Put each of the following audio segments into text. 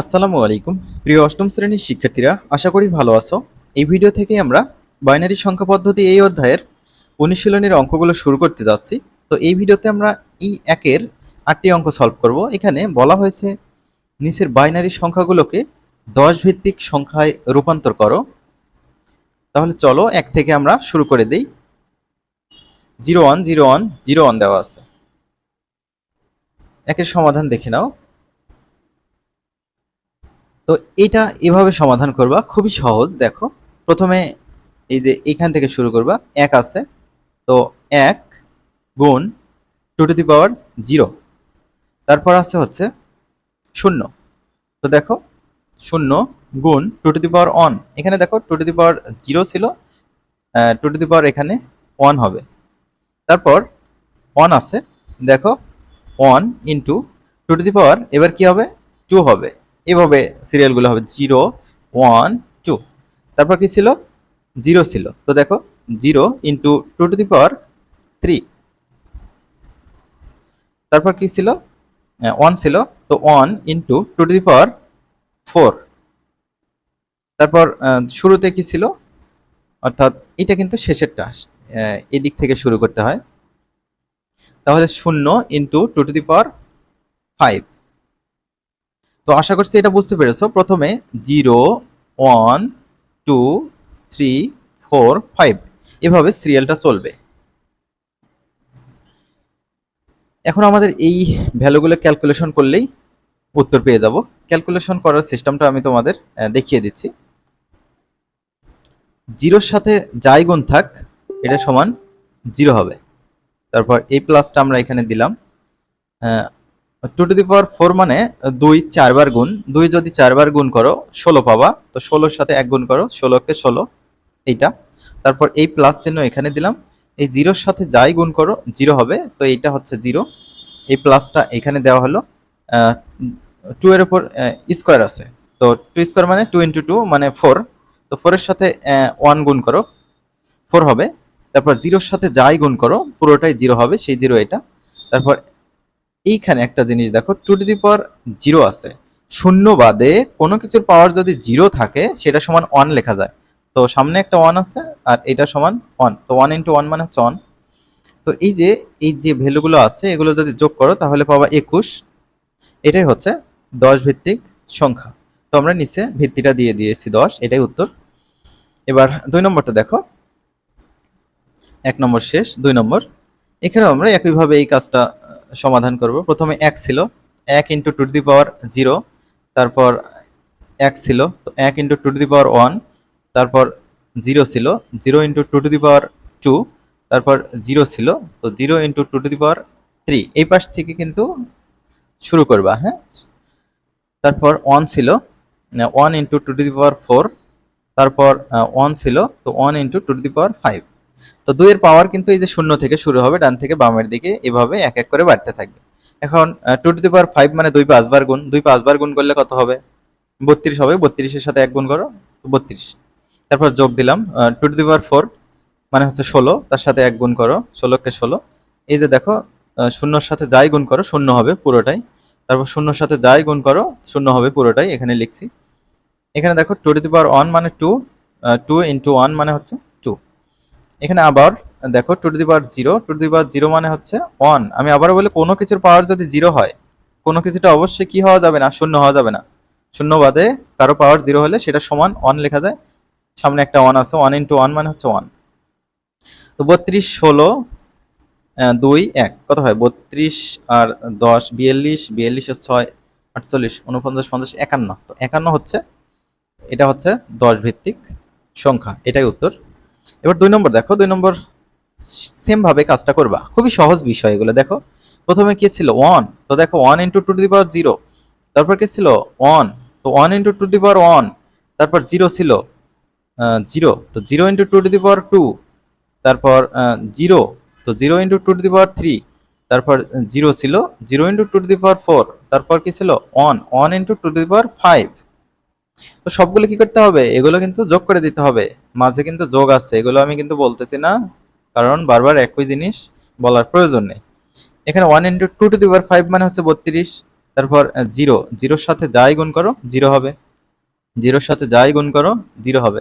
আসসালামু আলাইকুম। প্রিয় অষ্টম শ্রেণির শিক্ষার্থীরা, আশা করি ভালো আছো। এই ভিডিও থেকে আমরা বাইনারি সংখ্যা পদ্ধতি এই অধ্যায়ের অনুশীলনের অঙ্কগুলো শুরু করতে যাচ্ছি। তো এই ভিডিওতে আমরা ই একের আটটি অঙ্ক সলভ করব। এখানে বলা হয়েছে, নিচের বাইনারি সংখ্যাগুলোকে দশ ভিত্তিক সংখ্যায় রূপান্তর করো। তাহলে চলো এক থেকে আমরা শুরু করে দিই। Zero one zero one zero one দেওয়া আছে। একের সমাধান দেখে নাও। তো এটা এভাবে সমাধান করবা, খুবই সহজ। দেখো, প্রথমে এই যে এখান থেকে শুরু করবা, এক আছে। তো এক গুণ two to the power zero. তারপর আছে হচ্ছে শূন্য। তো দেখো, শূন্য গুণ two to the power one এখানে দেখো, two to the power zero ছিল টু টু দি পাওয়ার এখানে ওয়ান হবে। তারপর ওয়ান আছে। দেখো, one into two to the power, এবার কি হবে? টু হবে। এভাবে সিরিয়ালগুলো হবে জিরো ওয়ান টু তারপর কি ছিল? জিরো ছিল। তো দেখো zero into two to the power three তারপর কি ছিল? ওয়ান ছিল। তো one into two to the power four তারপর শুরুতে কি ছিল? অর্থাৎ এটা কিন্তু শেষেরটা। এদিক থেকে শুরু করতে হয়। তাহলে শূন্য into two to the power five তো আশা করছি এটা বুঝতে পেরেছ। প্রথমে zero, one, two, three, four, five. এভাবে সিরিয়ালটা চলবে। এখন আমাদের এই ভ্যালুগুলো ক্যালকুলেশন করলেই উত্তর পেয়ে যাব। ক্যালকুলেশন করার সিস্টেমটা আমি তোমাদের দেখিয়ে দিচ্ছি। জিরোর সাথে যাই গুণ থাক, এটা সমান জিরো হবে। তারপর এই প্লাসটা আমরা এখানে দিলাম। Two to the power four মানে দুই চারবার গুণ, দুই যদি চারবার গুণ করো, ষোলো পাবা। তো ষোলোর সাথে এক গুণ করো, ষোলোকে ষোলো, এইটা। তারপর এই প্লাস চিহ্ন এখানে দিলাম। এই জিরোর সাথে যাই গুণ করো, জিরো হবে, তো এইটা হচ্ছে জিরো। এই প্লাসটা এখানে দেওয়া হলো। টু এর উপর স্কোয়ার আছে। তো টু স্কোয়ার মানে টু ইন্টু টু মানে ফোর তো ফোরের সাথে ওয়ান গুণ করো ফোর হবে। তারপর জিরোর সাথে যাই গুণ করো, পুরোটাই জিরো হবে, সেই জিরো এটা। তারপর এইখানে একটা জিনিস দেখো two to the power zero আছে। শূন্য বাদে কোনো কিছুর পাওয়ার যদি জিরো থাকে, সেটা সমান ওয়ান লেখা যায়। তো সামনে একটা ওয়ান আছে, আর এটা সমান ওয়ান তো ওয়ান ইন্টু ওয়ান মানে হচ্ছে ওয়ান তো এই যে এই যে ভ্যালুগুলো আছে, এগুলো যদি যোগ করো, তাহলে পাবা একুশ। এটাই হচ্ছে দশ ভিত্তিক সংখ্যা। তো আমরা নিচে ভিত্তিটা দিয়ে দিয়েছি দশ, এটাই উত্তর। এবার দুই নম্বরটা দেখো। এক নম্বর শেষ, দুই নম্বর। এখানেও আমরা একইভাবে এই কাজটা সমাধান করব। প্রথমে এক ছিল, এক into two the power zero তারপর এক ছিল, তো এক into two the power one তারপর জিরো ছিল zero into two to the power two তারপর জিরো ছিল, তো zero into two to the power three এই পাশ থেকে কিন্তু শুরু করবা হ্যাঁ? তারপর ওয়ান ছিল one into two to the power four তারপর ওয়ান ছিল, তো one into two to the power five তো দুইয়ের পাওয়ার কিন্তু এই যে শূন্য থেকে শুরু হবে, ডান থেকে বামের দিকে এভাবে এক এক করে বাড়তে থাকবে। এখন two to the power five মানে দুই পাঁচবার গুণ, দুই পাঁচবার গুণ করলে কত হবে? বত্রিশ হবে বত্রিশের সাথে এক গুণ করো বত্রিশ। তারপর যোগ দিলাম two to the power four মানে হচ্ছে ষোলো, তার সাথে এক গুণ করো, ষোলোকে ষোলো। এই যে দেখো শূন্যর সাথে যাই গুণ করো, শূন্য হবে পুরোটাই। তারপর শূন্যর সাথে যাই গুণ করো, শূন্য হবে পুরোটাই, এখানে লিখছি। এখানে দেখো two to the power one মানে টু টু ইন্টু ওয়ান মানে হচ্ছে এখানে আবার দেখো two to the power zero two to the power zero মানে হচ্ছে ওয়ান আমি আবারও বলি, কোনো কিছুর পাওয়ার যদি জিরো হয়, কোনো কিছুটা অবশ্যই কি হওয়া যাবে না? শূন্য হওয়া যাবে না। শূন্য বাদে কারও পাওয়ার জিরো হলে সেটা সমান ওয়ান লেখা যায়। সামনে একটা ওয়ান আছে ওয়ান ইন্টু ওয়ান মানে হচ্ছে ওয়ান তো বত্রিশ, ষোলো দুই, এক, কত হয়? বত্রিশ আর দশ, বিয়াল্লিশ বিয়াল্লিশ আর ছয়, আটচল্লিশ উনপঞ্চাশ পঞ্চাশ, একান্ন। তো একান্ন হচ্ছে, এটা হচ্ছে দশ ভিত্তিক সংখ্যা, এটাই উত্তর। এবার দুই নম্বর দেখো, দুই নম্বর সেম ভাবে কাজটা করবা। খুবই সহজ বিষয় এগুলো, দেখো। প্রথমে কি ছিল? ওয়ান তো দেখো one into two the power zero তারপর কি ছিল? ওয়ান তো one into two the power one তারপর জিরো ছিল জিরো তো zero into two to the power two তারপর জিরো তো zero into two to the power three তারপর জিরো ছিল zero into two to the power four তারপর কি ছিল? One one into two to the power five তো সবগুলো কি করতে হবে? এগুলো কিন্তু যোগ করে দিতে হবে। মাঝে কিন্তু যোগ আছে, এগুলো আমি কিন্তু বলতেছি না, কারণ বারবার একই জিনিস বলার প্রয়োজন নেই। এখানে one into two to the power five মানে হচ্ছে বত্রিশ, তারপর জিরো জিরোর সাথে যাই গুণ করো জিরো হবে। জিরোর সাথে যাই গুণ করো জিরো হবে।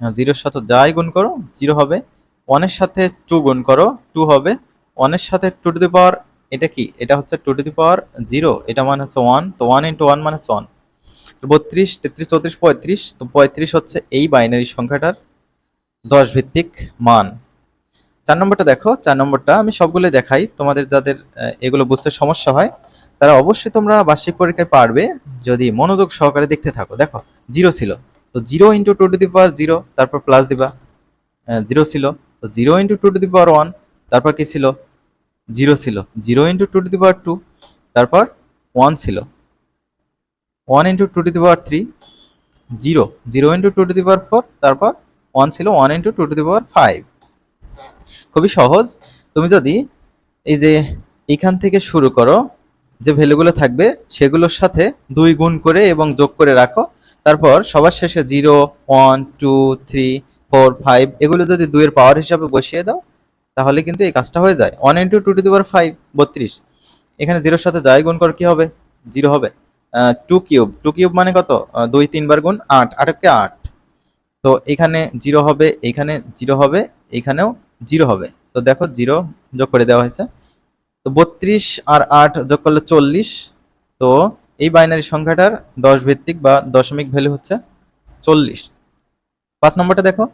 জিরোর সাথে যাই গুণ করো জিরো হবে। ওয়ানের সাথে টু গুণ করো টু হবে। ওয়ানের সাথে টু টু দি পাওয়ার এটা কি? এটা হচ্ছে two to the power zero এটা মানে হচ্ছে ওয়ান তো ওয়ান ইন্টু ওয়ান মানে হচ্ছে ওয়ান বত্রিশ, তেত্রিশ, চৌত্রিশ, পঁয়ত্রিশ, তো পঁয়ত্রিশ হচ্ছে এই বাইনারি সংখ্যাটার দশ ভিত্তিক মান। চার নম্বরটা দেখো, চার নম্বরটা আমি সবগুলো দেখাই, তোমাদের যাদের এগুলো বুঝতে সমস্যা হয়, তারা অবশ্যই তোমরা বার্ষিক পরীক্ষায় পারবে, যদি মনোযোগ সহকারে দেখতে থাকো। দেখো জিরো ছিল, তো zero into two to the power zero তারপর প্লাস দিবা জিরো ছিল, তো zero into two to the power one তারপর কি ছিল? জিরো ছিল zero into two to the power two তারপর ওয়ান ছিল। One into two to the power three zero zero into two to the power four তারপর one ছিল one into two to the power five খুবই সহজ। তুমি যদি এই যে এখান থেকে শুরু করো, যে ভ্যালুগুলো থাকবে, সেগুলোর সাথে দুই গুণ করে এবং যোগ করে রাখো। তারপর সবার শেষে zero one two three four five এগুলো যদি দুইয়ের পাওয়ার হিসাবে বসিয়ে দাও, তাহলে কিন্তু এই কাজটা হয়ে যায়। One into two to the power five বত্রিশ। এখানে জিরোর সাথে যাই গুণ কর কি হবে? জিরো হবে। টু কিউব টু কিউব মানে কত? দুই তিনবার গুণ আট আটকে আট। তো এখানে জিরো হবে, এখানে জিরো হবে, এখানেও জিরো হবে। তো দেখো জিরো যোগ করে দেওয়া হয়েছে। তো বত্রিশ আর আট যোগ করলে চল্লিশ। তো এই বাইনারি সংখ্যাটার দশ ভিত্তিক বা দশমিক ভ্যালু হচ্ছে চল্লিশ। পাঁচ নম্বরটা দেখো।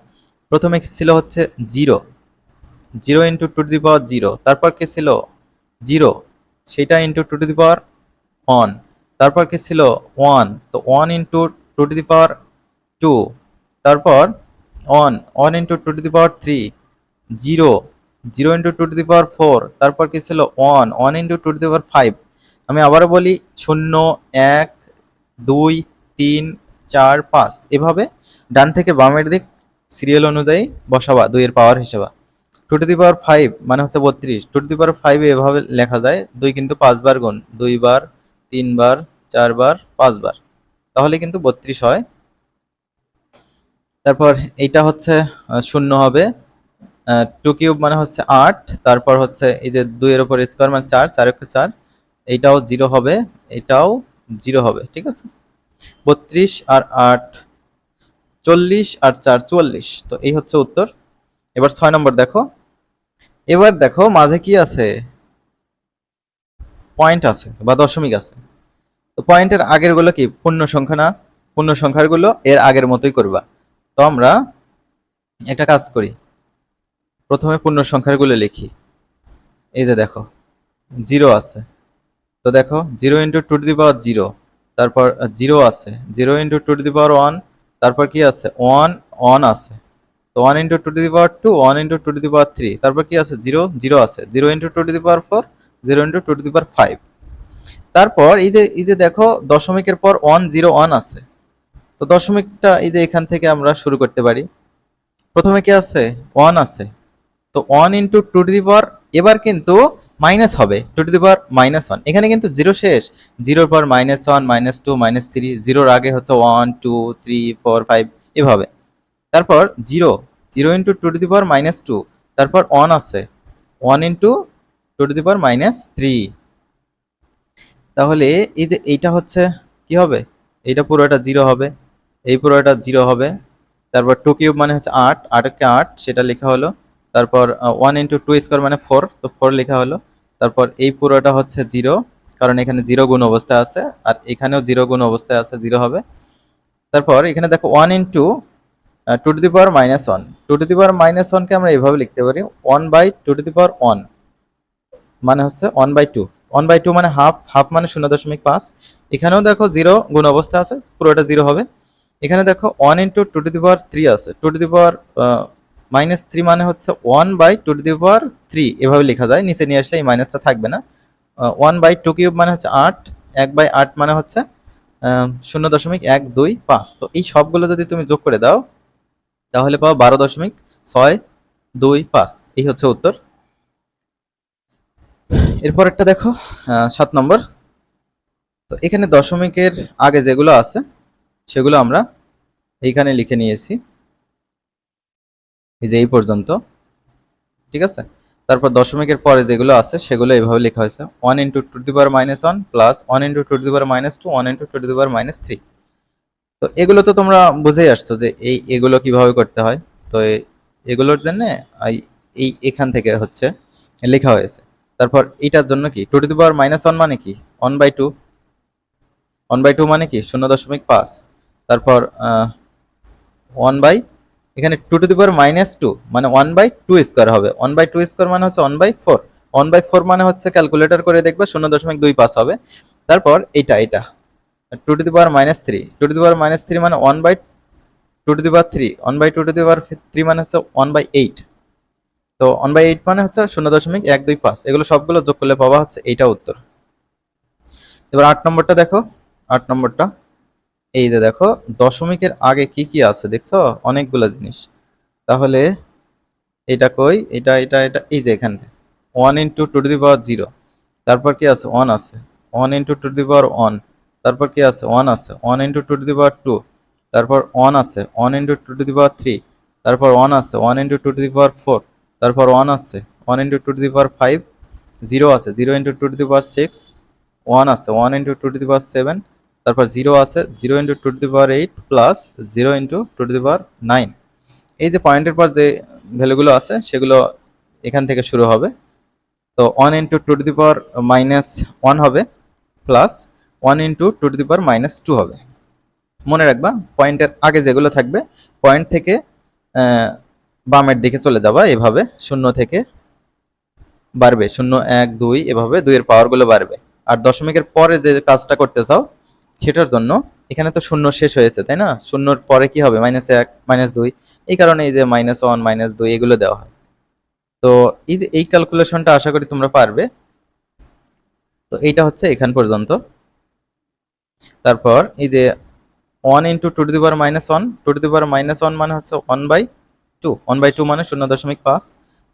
প্রথমে ছিল হচ্ছে zero zero into two the power zero তারপর কি ছিল? জিরো সেটা into two to the power one তারপর কি ছিল? ওয়ান তো one into two to the power two তারপর one one into two to the power three zero zero into two to the power four তারপর কি ছিল? One one into two to the power five আমি আবারও বলি, শূন্য, এক, দুই, তিন, চার, পাঁচ। এভাবে ডান থেকে বামের দিক সিরিয়াল অনুযায়ী বসাবা, দুইয়ের পাওয়ার হিসেবে। Two to the power five মানে হচ্ছে বত্রিশ। Two to the power five এভাবে লেখা যায়, দুই কিন্তু পাঁচবার গুণ দুইবার তিনবার, চারবার, পাঁচবার। তাহলে কিন্তু বত্রিশ হয়। তারপর এইটা হচ্ছে শূন্য হবে। টু কিউব মানে হচ্ছে আট। তারপর হচ্ছে এই যে দুইয়ের উপর স্কোয়ার মানে চার চার একে চার, এইটাও জিরো হবে। এটাও জিরো হবে, ঠিক আছে? বত্রিশ আর আট, চল্লিশ আর চার, চুয়াল্লিশ। তো এই হচ্ছে উত্তর। এবার ছয় নম্বর দেখো। এবার দেখো, মাঝে কি আছে? পয়েন্ট আছে বা দশমিক আছে। তো পয়েন্টের আগেরগুলো কি? পূর্ণ সংখ্যা না? পূর্ণ সংখ্যারগুলো এর আগের মতোই করবা। তো আমরা একটা কাজ করি। প্রথমে পূর্ণ সংখ্যারগুলো লিখি। এই যে দেখো জিরো আছে। তো দেখো zero into two to the power zero তারপর জিরো আছে। Zero into two to the power one তারপর কি আছে? ওয়ান ওয়ান আছে। তো one into two to the power two one into two to the power three তারপর কি আছে? জিরো জিরো আছে। Zero into two to the power four zero into two to the power five. তারপর এই যে এই যে দেখো, দশমিকের পর ওয়ান, জিরো, ওয়ান আছে। তো দশমিকটা এই যে এখান থেকে আমরা শুরু করতে পারি। প্রথমে কি আছে? ওয়ান আছে। তো one into two to the power, এবার কিন্তু মাইনাস হবে। Two to the power minus one. এখানে কিন্তু জিরো শেষ। জিরোর পর minus one, minus two, minus three. জিরোর আগে হচ্ছে one, two, three, four, five, এভাবে। তারপর zero. Zero into two to the power minus two. তারপর ওয়ান আছে। One into two to the power minus three তাহলে এই যে এইটা হচ্ছে কি হবে? এইটা পুরোটা জিরো হবে। এই পুরোটা জিরো হবে। তারপর টু কিউব মানে হচ্ছে আট। আটকে আট, সেটা লেখা হলো। তারপর ওয়ান ইন্টু টু স্কোয়ার মানে ফোর তো ফোর লেখা হলো। তারপর এই পুরোটা হচ্ছে জিরো কারণ এখানে জিরো গুণ অবস্থায় আছে। আর এখানেও জিরো গুণ অবস্থায় আছে জিরো হবে। তারপর এখানে দেখো one into two to the power minus one two to the power minus ওয়ানকে আমরা এইভাবে লিখতে পারি। One by two to the power one মানে হচ্ছে one by two one by two মানে হাফ হাফ মানে শূন্য দশমিক পাঁচ। এখানেও দেখো জিরো গুণ অবস্থা আছে, পুরোটা জিরো হবে। এখানে দেখো one into two to the power three আছে। Two to the power minus three মানে হচ্ছে one by two to the power three এভাবে লেখা যায়, নিচে নিয়ে আসলে এই মাইনাসটা থাকবে না। ওয়ান বাই টু কিউব মানে হচ্ছে আট, এক বাই আট মানে হচ্ছে শূন্য দশমিক এক দুই পাঁচ। তো এই সবগুলো যদি তুমি যোগ করে দাও, তাহলে পাও বারো দশমিক ছয় দুই পাঁচ। এই হচ্ছে উত্তর। এরপর একটা দেখো সাত নম্বর। তো এখানে দশমিকের আগে যেগুলো আছে, সেগুলো আমরা এইখানে লিখে নিয়েছি। এই যে এই পর্যন্ত, ঠিক আছে? তারপর দশমিকের পরে যেগুলো আছে, সেগুলো এইভাবে লেখা হয়েছে। One into two the power minus one plus one into two the power minus two one into two the power minus three তো এগুলো তো তোমরা বুঝেই আসছো যে এই এগুলো কীভাবে করতে হয়। তো এগুলোর জন্য এই এখান থেকে হচ্ছে লেখা হয়েছে। তারপর এটার জন্য কি? Two to the power minus one মানে কি? One by two one by two মানে কি? শূন্য দশমিক পাঁচ। তারপর ওয়ান বাই এখানে two to the power minus two মানে ওয়ান বাই টু স্কোয়ার হবে। ওয়ান বাই টু স্কোয়ার মানে হচ্ছে one by four one by four মানে হচ্ছে ক্যালকুলেটর করে দেখবে শূন্য দশমিক দুই পাঁচ হবে। তারপর এটা এটা two to the power minus three two to the power minus three মানে one by two to the power three one by two to the power three মানে হচ্ছে ওয়ান বাই এইট তো ওয়ান বাই এইট মানে হচ্ছে শূন্য দশমিক এক দুই পাঁচ। এগুলো সবগুলো যোগ করলে পাওয়া হচ্ছে এইটা উত্তর। এবার আট নম্বরটা দেখো। আট নম্বরটা। এই যে দেখো, দশমিকের আগে কি কি আছে দেখছ? অনেকগুলো জিনিস। তাহলে এটা কই? এটা এটা এটা, এই যে এখানে one into two to the power zero তারপর কি আছে? ওয়ান আছে। One into two to the power one তারপর কি আছে? ওয়ান আছে। One into two to the power two তারপর ওয়ান আছে। One into two to the power three তারপর ওয়ান আছে। One into two to the power four তারপর one আসছে। One into two to the power five zero আছে zero into two to the power six one আছে one into two to the power seven তারপর zero আছে zero into two to the power eight plus zero into two to the power nine এই যে পয়েন্টের পর যে ভ্যালুগুলো আছে, সেগুলো এখান থেকে শুরু হবে। তো one into two to the power minus one হবে plus one into two to the power minus two হবে। মনে রাখবা পয়েন্টের আগে যেগুলো থাকবে পয়েন্ট থেকে বামের দিকে চলে যাবা, এভাবে শূন্য থেকে বাড়বে। শূন্য, এক, দুই, এভাবে দুইয়ের পাওয়ারগুলো বাড়বে। আর দশমিকের পরে যে কাজটা করতে চাও, সেটার জন্য এখানে তো শূন্য শেষ হয়েছে, তাই না? শূন্যর পরে কি হবে? মাইনাস এক মাইনাস দুই। এই কারণে এই যে মাইনাস ওয়ান মাইনাস দুই, এগুলো দেওয়া হয়। তো এই যে এই ক্যালকুলেশনটা আশা করি তোমরা পারবে। তো এইটা হচ্ছে এখান পর্যন্ত। তারপর এই যে one into two to the power minus one two to the power minus one মানে হচ্ছে one by two one by two মানে শূন্য দশমিক পাঁচ।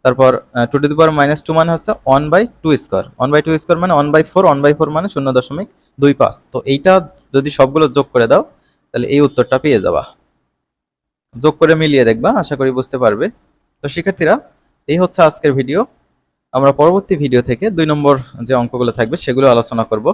তারপর two to the power minus two মানে হচ্ছে one by two square one by two square মানে one by four one by four মানে শূন্য দশমিক দুই পাঁচ। তো এইটা যদি সবগুলো যোগ করে দাও, তাহলে এই উত্তরটা পেয়ে যাবা। যোগ করে মিলিয়ে দেখবা, আশা করি বুঝতে পারবে। তো শিক্ষার্থীরা, এই হচ্ছে আজকের ভিডিও। আমরা পরবর্তী ভিডিও থেকে দুই নম্বর যে অঙ্কগুলো থাকবে, সেগুলো আলোচনা করব।